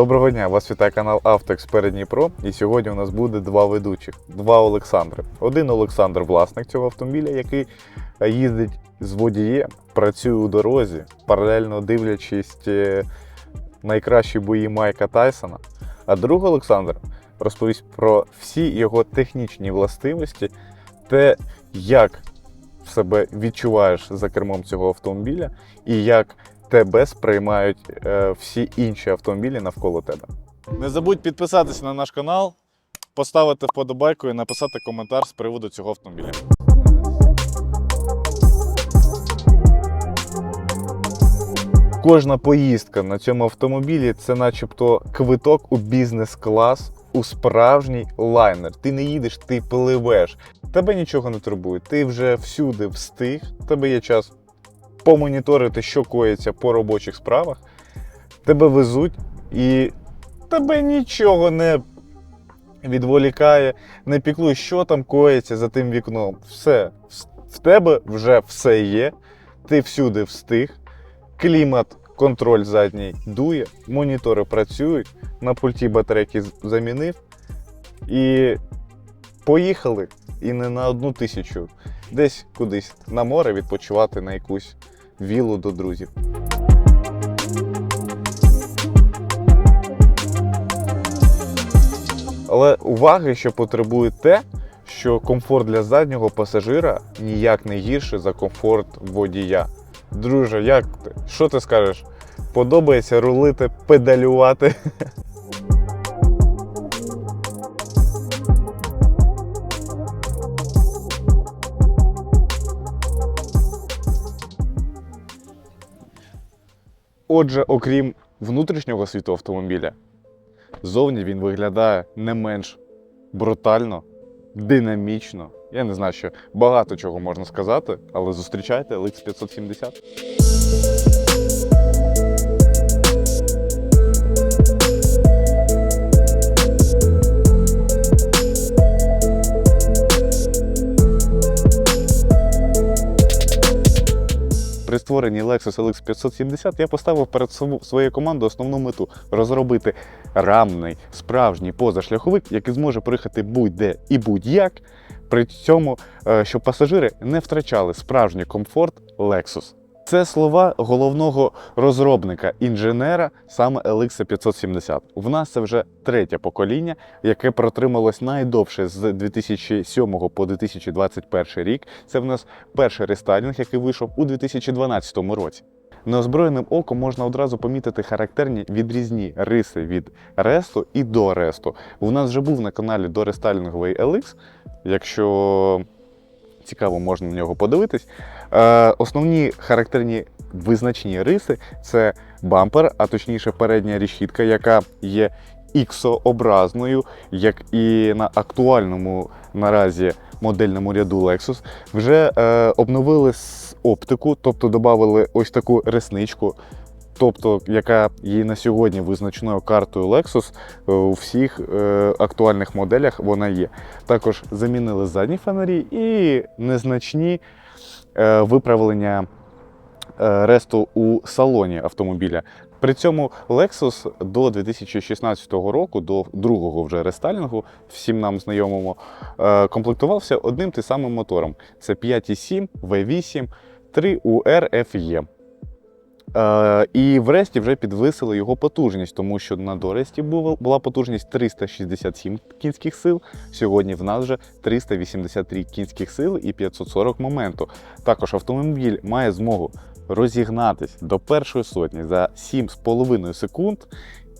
Доброго дня! Вас вітає канал Автоексперт Дніпро. І сьогодні у нас буде два ведучих, два Олександри. Один Олександр, власник цього автомобіля, який їздить з водієм, працює у дорозі, паралельно дивлячись е, найкращі бої Майка Тайсона. А другий Олександр розповість про всі його технічні властивості, те, як себе відчуваєш за кермом цього автомобіля, і як тебе сприймають е, всі інші автомобілі навколо тебе. Не забудь підписатися на наш канал, поставити вподобайку і написати коментар з приводу цього автомобіля. Кожна поїздка на цьому автомобілі це начебто квиток у бізнес-клас, у справжній лайнер. Ти не їдеш, ти пливеш. Тебе нічого не турбує. Ти вже всюди встиг. Тебе є час помоніторити, що коїться по робочих справах. Тебе везуть і тебе нічого не відволікає, не піклує, що там коїться за тим вікном. Все, в тебе вже все є. Ти всюди встиг. Клімат, контроль задній дує, монітори працюють, на пульті батарейки замінив. І поїхали. І не на одну тисячу. Десь кудись на море відпочивати на якусь вілу до друзів. Але уваги ще потребує те, що комфорт для заднього пасажира ніяк не гірший за комфорт водія. Друже, як ти? Що ти скажеш? Подобається рулити, педалювати? Отже, окрім внутрішнього світу автомобіля, зовні він виглядає не менш брутально, динамічно. Я не знаю, що багато чого можна сказати, але зустрічайте LX570. При створенні Lexus LX 570 я поставив перед сво- своєю командою основну мету розробити рамний справжній позашляховик, який зможе проїхати будь-де і будь-як. При цьому, е, щоб пасажири не втрачали справжній комфорт Lexus. Це слова головного розробника інженера саме LX 570. В нас це вже третє покоління, яке протрималось найдовше з 2007 по 2021 рік. Це в нас перший рестайлінг, який вийшов у 2012 році. Неозброєним оком можна одразу помітити характерні відрізні риси від ресту і до ресту. У нас вже був на каналі дорестайлінговий LX. Якщо цікаво, можна на нього подивитись. Е, основні характерні визначні риси це бампер, а точніше передня решітка, яка є іксообразною, як і на актуальному наразі модельному ряду Lexus. Вже е, обновили оптику, тобто додали ось таку ресничку. Тобто, яка є на сьогодні визначною картою Lexus е, у всіх е, актуальних моделях вона є. Також замінили задні фонарі і незначні е, виправлення ресту у салоні автомобіля. При цьому Lexus до 2016 року, до другого вже рестайлінгу, всім нам знайомому, комплектувався одним тим самим мотором. Це 5,7 V8 3UR FE. Е, і в Ресті вже підвисили його потужність, тому що на Доресті була потужність 367 кінських сил. Сьогодні в нас вже 383 кінських сил і 540 моменту. Також автомобіль має змогу розігнатись до першої сотні за 7,5 секунд.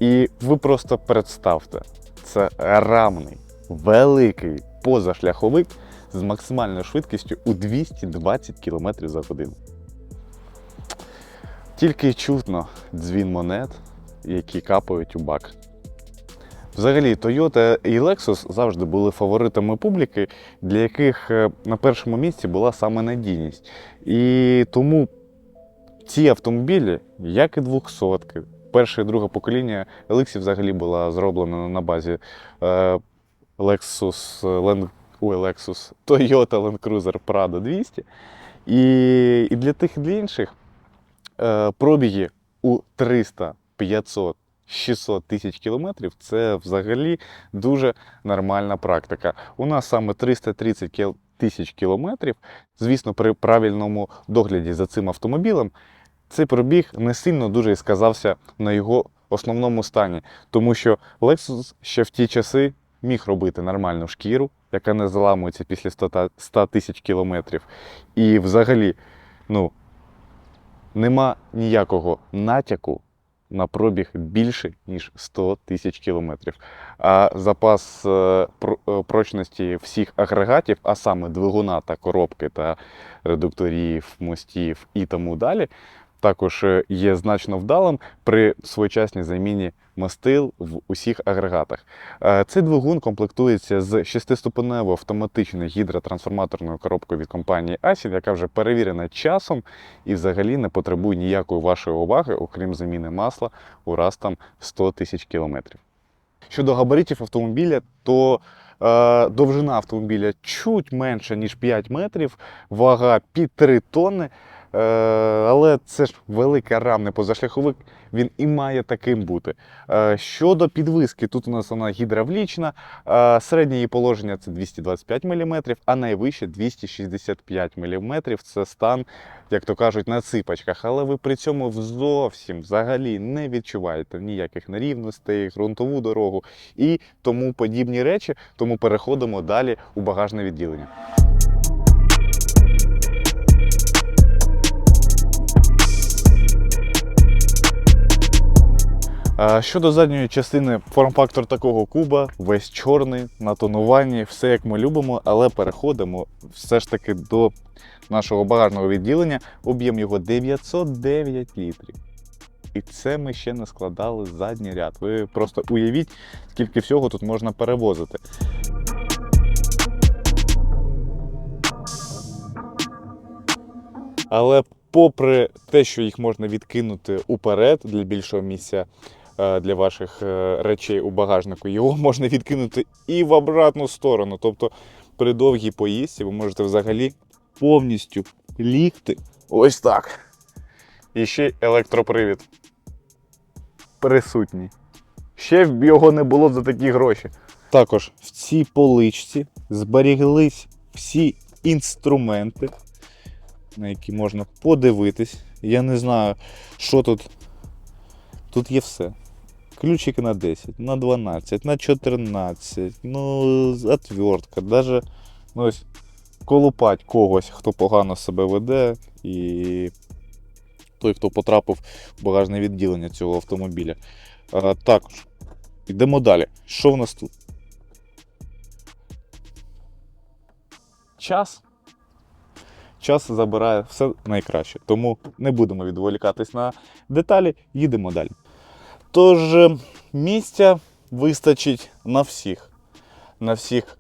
І ви просто представте, це рамний, великий позашляховик з максимальною швидкістю у 220 км за годину. Тільки чутно дзвін монет, які капають у бак. Взагалі, Toyota і Lexus завжди були фаворитами публіки, для яких е, на першому місці була саме надійність. І тому ці автомобілі, як і 200 перше і друге покоління Lexus взагалі була зроблена на базі е, Lexus, Land, ой, Lexus Toyota Land Cruiser Prado 200. І, і для тих і для інших е, пробіги у 300, 500, 600 тисяч кілометрів це взагалі дуже нормальна практика. У нас саме 330 кіл- тисяч кілометрів. Звісно, при правильному догляді за цим автомобілем цей пробіг не сильно дуже сказався на його основному стані, тому що Lexus ще в ті часи міг робити нормальну шкіру, яка не заламується після 100 100 тисяч кілометрів. І взагалі, ну, нема ніякого натяку на пробіг більше, ніж 100 тисяч кілометрів. А запас е, е, прочності всіх агрегатів, а саме двигуна та коробки та редукторів, мостів і тому далі, також е, є значно вдалим при своєчасній заміні мастил в усіх агрегатах. Е, Цей двигун комплектується з шестиступеневою автоматичною гідротрансформаторною коробкою від компанії ASIL, яка вже перевірена часом і взагалі не потребує ніякої вашої уваги, окрім заміни масла у раз там 100 тисяч кілометрів. Щодо габаритів автомобіля, то е, довжина автомобіля чуть менша, ніж 5 метрів, вага під 3 тонни. Е, але це ж великий рамний позашляховик, він і має таким бути. Е, щодо підвиски, тут у нас вона гідравлічна, е, середнє її положення це 225 мм, а найвище 265 мм. Це стан, як то кажуть, на ципочках. Але ви при цьому зовсім взагалі не відчуваєте ніяких нерівностей, ґрунтову дорогу і тому подібні речі. Тому переходимо далі у багажне відділення. Щодо задньої частини, форм-фактор такого куба, весь чорний, на тонуванні, все як ми любимо, але переходимо все ж таки до нашого багажного відділення. Об'єм його 909 літрів. І це ми ще не складали задній ряд. Ви просто уявіть, скільки всього тут можна перевозити. Але попри те, що їх можна відкинути уперед для більшого місця для ваших е, речей у багажнику, його можна відкинути і в обратну сторону. Тобто при довгій поїздці ви можете взагалі повністю лігти ось так. І ще електропривід присутній. Ще б його не було за такі гроші. Також в цій поличці зберіглись всі інструменти, на які можна подивитись. Я не знаю, що тут. Тут є все. Ключики на 10, на 12, на 14, ну, отвертка, навіть ну, ось, колупать когось, хто погано себе веде, і той, хто потрапив в багажне відділення цього автомобіля. А, також йдемо далі. Що в нас тут? Час. Час забирає все найкраще. Тому не будемо відволікатись на деталі, їдемо далі. Тож, е, місця вистачить на всіх, на всіх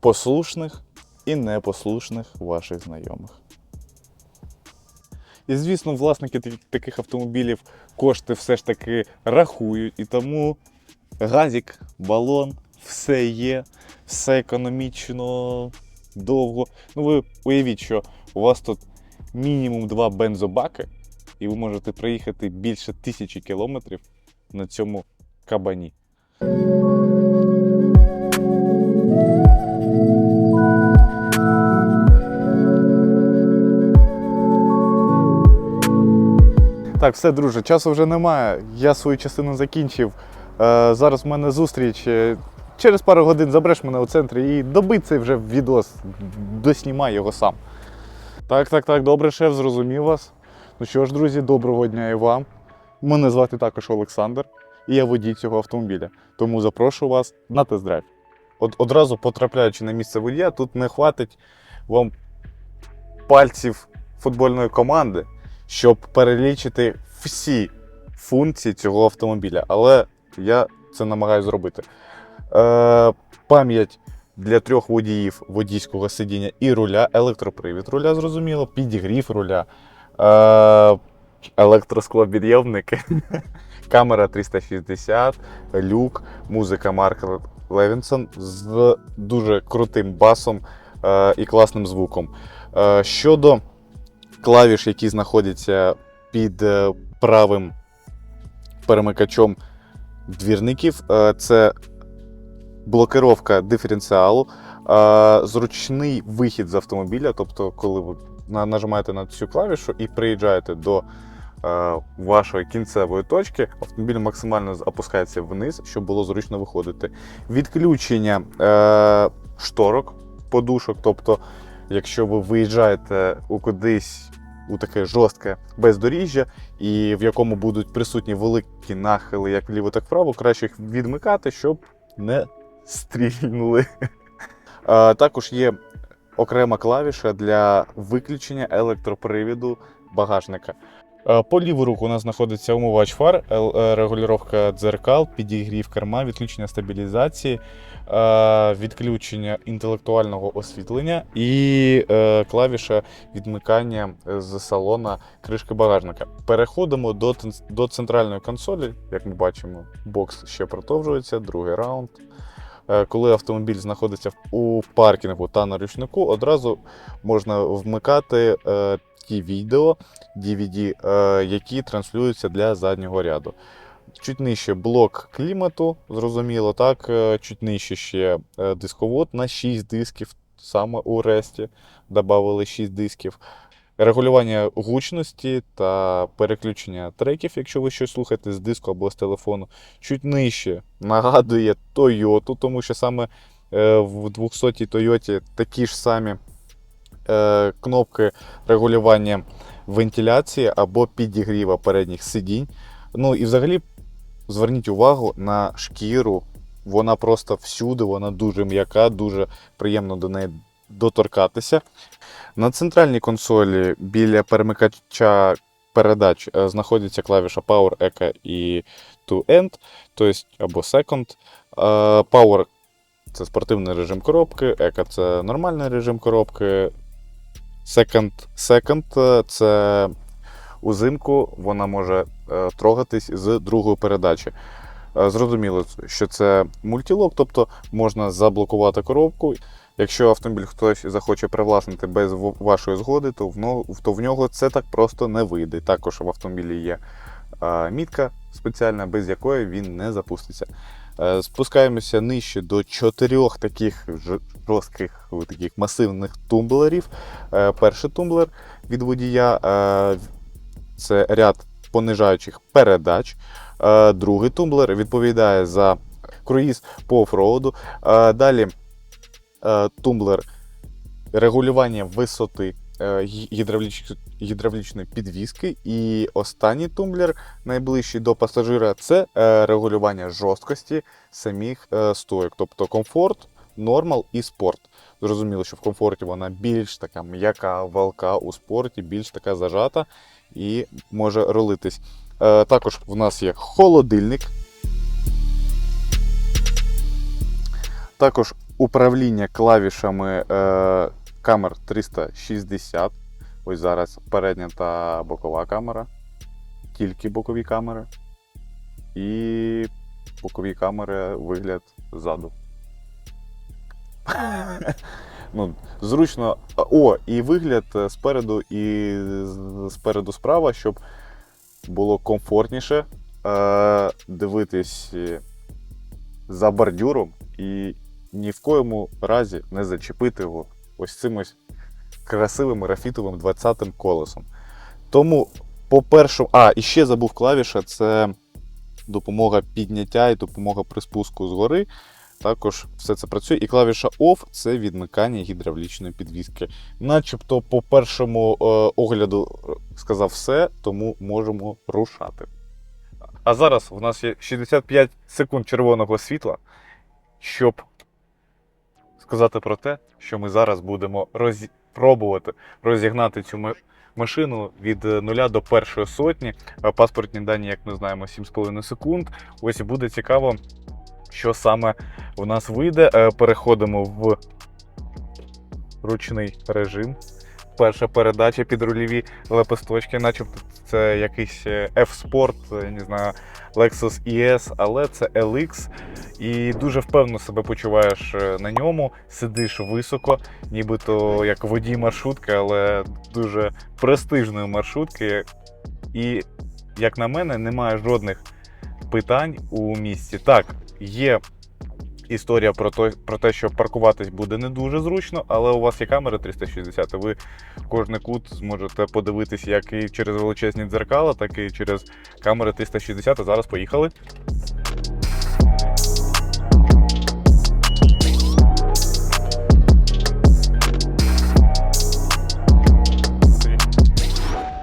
послушних і непослушних ваших знайомих. І, звісно, власники таких- автомобілів кошти все ж таки рахують, і тому газік, балон, все є, все економічно довго. Ну, ви уявіть, що у вас тут мінімум два бензобаки, і ви можете проїхати більше тисячі кілометрів на цьому кабані. Так, все, друже, часу вже немає. Я свою частину закінчив. Е, зараз в мене зустріч. Е, Через пару годин забереш мене у центрі і доби цей вже відос, доснімай його сам. Так, так, так, добре, шеф, зрозумів вас. Ну що ж, друзі, доброго дня і вам. Мене звати також Олександр, і я водій цього автомобіля. Тому запрошую вас на тест-драйв. От одразу потрапляючи на місце водія, тут не хватить вам пальців футбольної команди, щоб перелічити всі функції цього автомобіля. Але я це намагаюся зробити. Е, пам'ять для трьох водіїв водійського сидіння і руля, електропривід руля, зрозуміло, підігрів руля, е, електросклопідйомники, камера 360, люк, музика Марка Левінсон з дуже крутим басом е, і класним звуком. Е, щодо клавіш, які знаходяться під е, правим перемикачом двірників. Це блокировка диференціалу, зручний вихід з автомобіля. Тобто, коли ви нажимаєте на цю клавішу і приїжджаєте до е, вашої кінцевої точки, автомобіль максимально опускається вниз, щоб було зручно виходити. Відключення е, шторок, подушок, тобто, якщо ви виїжджаєте у кудись у таке жорстке бездоріжжя, і в якому будуть присутні великі нахили як вліво, так вправо, краще їх відмикати, щоб не стрільнули. Е, Також є окрема клавіша для виключення електропривіду багажника. Е, По ліву руку у нас знаходиться умивач фар, е, регулювання дзеркал, підігрів керма, відключення стабілізації, е, відключення інтелектуального освітлення і клавіша відмикання з салона кришки багажника. Переходимо до, до центральної консолі. Як ми бачимо, бокс ще продовжується, другий раунд. Е, Коли автомобіль знаходиться у паркінгу та на ручнику, одразу можна вмикати е, ті відео, DVD, е, які транслюються для заднього ряду. Чуть нижче блок клімату, зрозуміло, так. Чуть нижче ще дисковод на 6 дисків, саме у Ресті додали 6 дисків. Регулювання гучності та переключення треків, якщо ви щось слухаєте з диску або з телефону. Чуть нижче нагадує Toyota, тому що саме е, в 200-й Toyota такі ж самі е, кнопки регулювання вентиляції або підігріва передніх сидінь. Ну і взагалі зверніть увагу на шкіру. Вона просто всюди, вона дуже м'яка, дуже приємно до неї доторкатися. На центральній консолі біля перемикача передач е, знаходиться клавіша Power, Eco і To End, тобто або Second. Е, Power це спортивний режим коробки, Eco це нормальний режим коробки. Second, second е, це узимку вона може трогатись з другої передачі. Зрозуміло, що це мультілок, тобто можна заблокувати коробку. Якщо автомобіль хтось захоче привласнити без вашої згоди, то в, нього це так просто не вийде. Також в автомобілі є мітка спеціальна, без якої він не запуститься. Е, Спускаємося нижче до чотирьох таких жорстких таких масивних тумблерів. Е, Перший тумблер від водія е, це ряд понижаючих передач. Другий тумблер відповідає за круїз по офроуду. Е, Далі тумблер регулювання висоти е, гідравліч- гідравлічної підвіски. І останній тумблер, найближчий до пасажира, це е, регулювання жорсткості самих е, стоїк, тобто комфорт, нормал і спорт. Зрозуміло, що в комфорті вона більш така м'яка, валка, у спорті більш така зажата і може ролитись. Е, також в нас є холодильник. Також управління клавішами е, камер 360. Ось зараз передня та бокова камера. Тільки бокові камери. І бокові камери вигляд ззаду. ну, зручно. О, і вигляд е, спереду і спереду справа, щоб було комфортніше е, дивитись за бордюром і ні в коєму разі не зачепити його ось цим ось красивим графітовим 20-м колесом. Тому, по-перше, а, і ще забув клавіша це допомога підняття і допомога при спуску згори. Також все це працює. І клавіша OFF це відмикання гідравлічної підвіски. Начебто, по першому е, огляду е, сказав все, тому можемо рушати. А зараз у нас є 65 секунд червоного світла, щоб сказати про те, що ми зараз будемо роз... пробувати розігнати цю машину від е, нуля до першої сотні. Е, Паспортні дані, як ми знаємо, 7,5 секунд. Ось буде цікаво, що саме у нас вийде. Е, Переходимо в ручний режим. Перша передача під рульові лепесточки, начебто це якийсь е, F-Sport, е, не знаю, Lexus ES, але це LX. І дуже впевнено себе почуваєш е, на ньому, сидиш високо, нібито як водій маршрутки, але дуже престижної маршрутки. І, як на мене, немає жодних питань у місті. Так, є історія про те, про те, що паркуватись буде не дуже зручно, але у вас є камера 360, і ви кожний кут зможете подивитись як і через величезні дзеркала, так і через камери 360. Зараз поїхали.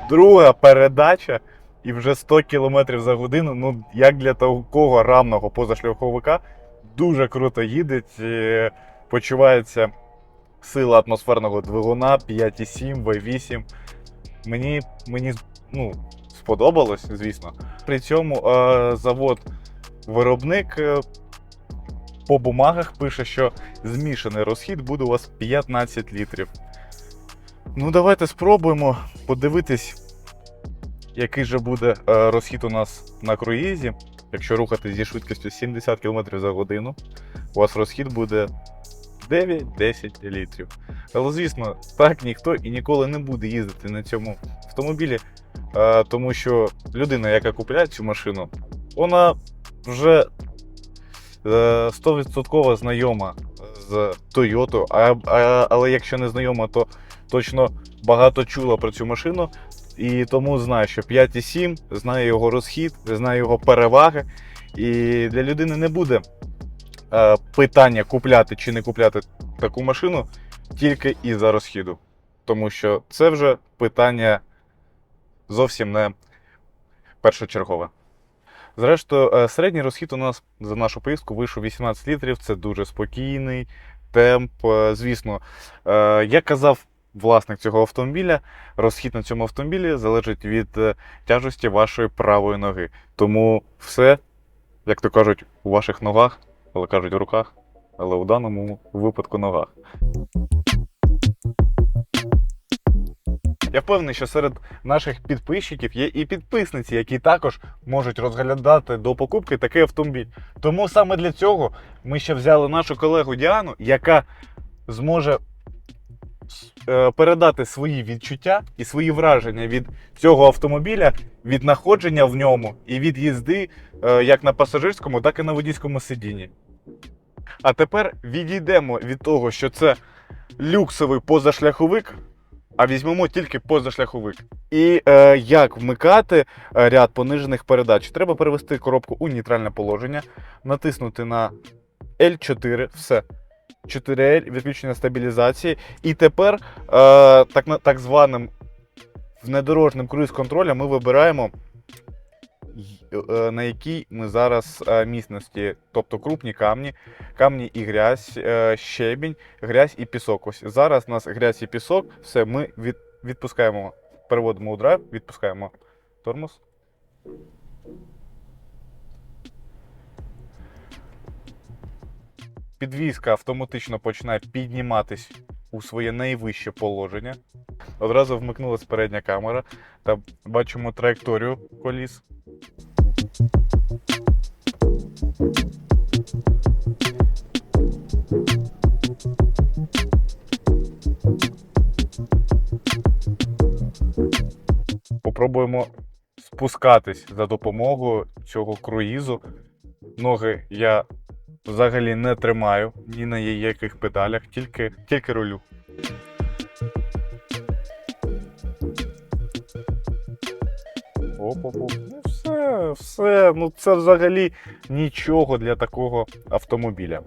Друга передача і вже 100 км за годину. Ну, як для такого рамного позашляховика, дуже круто їде. е, Почувається сила атмосферного двигуна 5,7, V8. Мені, мені ну, сподобалось, звісно. При цьому е, завод виробник е, по бумагах пише, що змішаний розхід буде у вас 15 літрів. Ну, давайте спробуємо подивитись, який же буде розхід у нас на круїзі. Якщо рухати зі швидкістю 70 км за годину, у вас розхід буде 9-10 літрів. Але, звісно, так ніхто і ніколи не буде їздити на цьому автомобілі, е, тому що людина, яка купляє цю машину, вона вже е, 100% знайома з Toyota, але якщо не знайома, то точно багато чула про цю машину. І тому знає, що 5,7, знає його розхід, знає його переваги. І для людини не буде е, питання купляти чи не купляти таку машину тільки із-за розхіду. Тому що це вже питання зовсім не першочергове. Зрештою, е, середній розхід у нас за нашу поїздку вийшов 18 літрів. Це дуже спокійний темп. Е, Звісно, е, як казав власник цього автомобіля, розхід на цьому автомобілі залежить від е, тяжесті вашої правої ноги. Тому все, як то кажуть, у ваших ногах, але кажуть в руках, але у даному випадку ногах. Я впевнений, що серед наших підписчиків є і підписниці, які також можуть розглядати до покупки такий автомобіль. Тому саме для цього ми ще взяли нашу колегу Діану, яка зможе передати свої відчуття і свої враження від цього автомобіля, від знаходження в ньому і від їзди е, як на пасажирському, так і на водійському сидінні. А тепер відійдемо від того, що це люксовий позашляховик, а візьмемо тільки позашляховик. І е, як вмикати е, ряд понижених передач? Треба перевести коробку у нейтральне положення, натиснути на L4, все. 4L, відключення стабілізації. І тепер е, так, так званим внедорожним круїз-контролем ми вибираємо, е, на якій ми зараз е, міцності, тобто крупні камні, камні і грязь, щебінь, грязь і пісок. Ось зараз у нас грязь і пісок, все, ми від, відпускаємо, переводимо у драйв, відпускаємо тормоз. Підвізка автоматично починає підніматись у своє найвище положення. Одразу вмикнулась передня камера та бачимо траєкторію коліс. Попробуємо спускатись за допомогою цього круїзу. Ноги я взагалі не тримаю ні на яких педалях, тільки, тільки рулю. Оп-оп-оп. Ну все, все. Ну це взагалі нічого для такого автомобіля.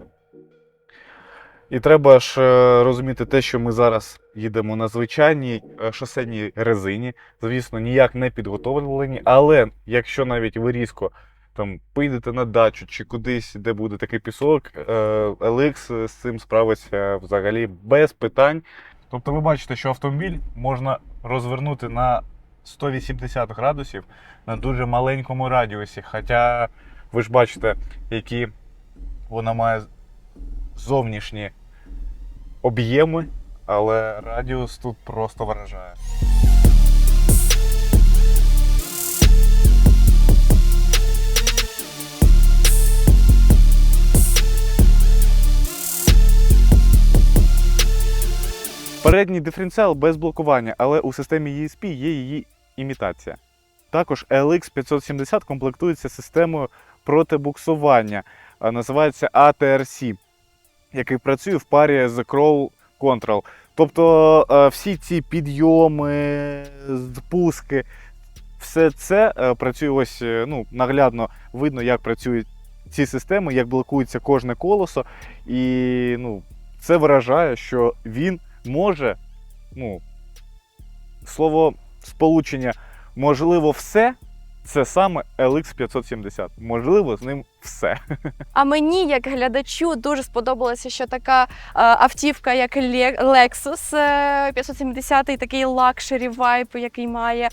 І треба ж е, розуміти те, що ми зараз їдемо на звичайній е, шосейній резині. Звісно, ніяк не підготовлені, але якщо навіть ви різко там поїдете на дачу чи кудись, де буде такий пісок, е, LX з цим справиться взагалі без питань. Тобто ви бачите, що автомобіль можна розвернути на 180 градусів на дуже маленькому радіусі. Хоча ви ж бачите, які вона має зовнішні об'єми, але радіус тут просто вражає. Передній диференціал без блокування, але у системі ESP є її імітація. Також LX 570 комплектується системою протибуксування. Називається ATRC, який працює в парі з Crawl Control. Тобто е, всі ці підйоми, спуски, все це е, працює ось е, ну, наглядно видно, як працюють ці системи, як блокується кожне колесо. І ну, це виражає, що він може, ну, слово сполучення, можливо, все. Це саме LX 570. Можливо, з ним все. А мені, як глядачу, дуже сподобалося, що така е, автівка, як Lexus е, 570, такий лакшері вайп, який має.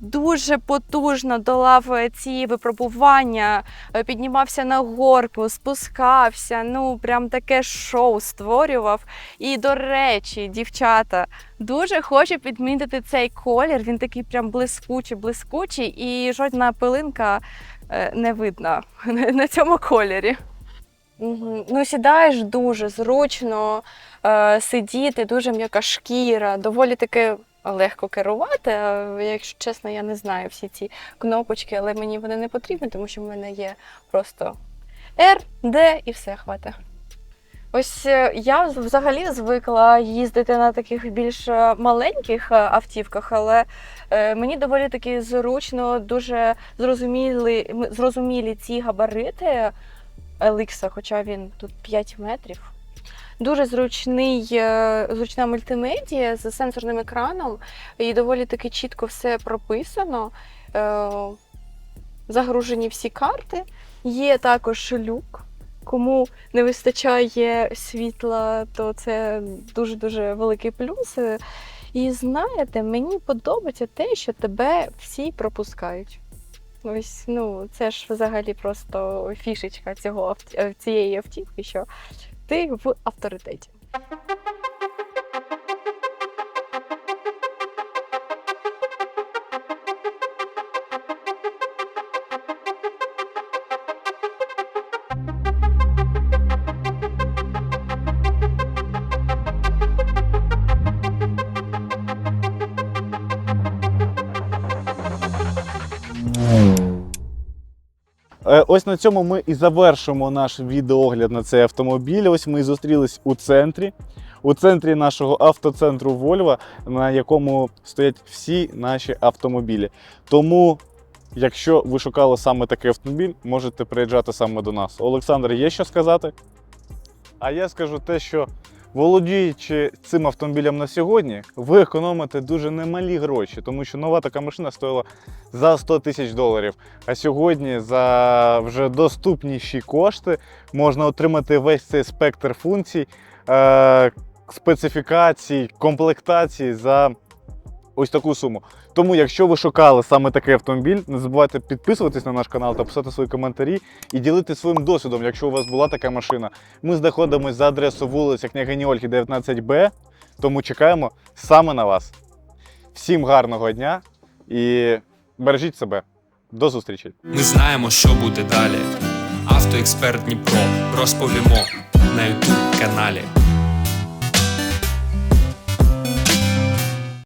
Дуже потужно долав ці випробування, е, піднімався на горку, спускався. Ну, прям таке шоу створював. І до речі, дівчата, дуже хочу підмітити цей колір. Він такий прям блискучий, блискучий, і жодна пилинка е, не видно на цьому кольорі. Ну, сідаєш дуже зручно е, сидіти, дуже м'яка шкіра, доволі таки легко керувати. Якщо чесно, я не знаю всі ці кнопочки, але мені вони не потрібні, тому що в мене є просто R, D і все хватить. Ось е, я взагалі звикла їздити на таких більш е, маленьких е, автівках, але мені доволі таки зручно, дуже зрозуміли, м- зрозумілі ці габарити Еликса, хоча він тут 5 метрів. Дуже зручний, е, зручна мультимедія з сенсорним екраном, і доволі таки чітко все прописано. Е, Загружені всі карти. Є також люк. Кому не вистачає світла, то це дуже-дуже великий плюс. І знаєте, мені подобається те, що тебе всі пропускають. Ось, ну, це ж взагалі просто фішечка цього цієї автівки, що ти в авторитеті. Ось на цьому ми і завершимо наш відеогляд на цей автомобіль. Ось ми зустрілись у центрі. У центрі нашого автоцентру Volvo, на якому стоять всі наші автомобілі. Тому, якщо ви шукали саме такий автомобіль, можете приїжджати саме до нас. Олександр, є що сказати? А я скажу те, що володіючи цим автомобілем на сьогодні, ви економите дуже немалі гроші, тому що нова така машина стоїла за 100 тисяч доларів. А сьогодні за вже доступніші кошти можна отримати весь цей спектр функцій, е, специфікацій, комплектацій за ось таку суму. Тому, якщо ви шукали саме такий автомобіль, не забувайте підписуватись на наш канал та писати свої коментарі і ділитися своїм досвідом, якщо у вас була така машина. Ми знаходимося за адресою вулиця Княгині Ольги, 19Б, тому чекаємо саме на вас. Всім гарного дня і бережіть себе. До зустрічі! Ми знаємо, що буде далі. Автоексперт Дніпро розповімо на ютуб каналі.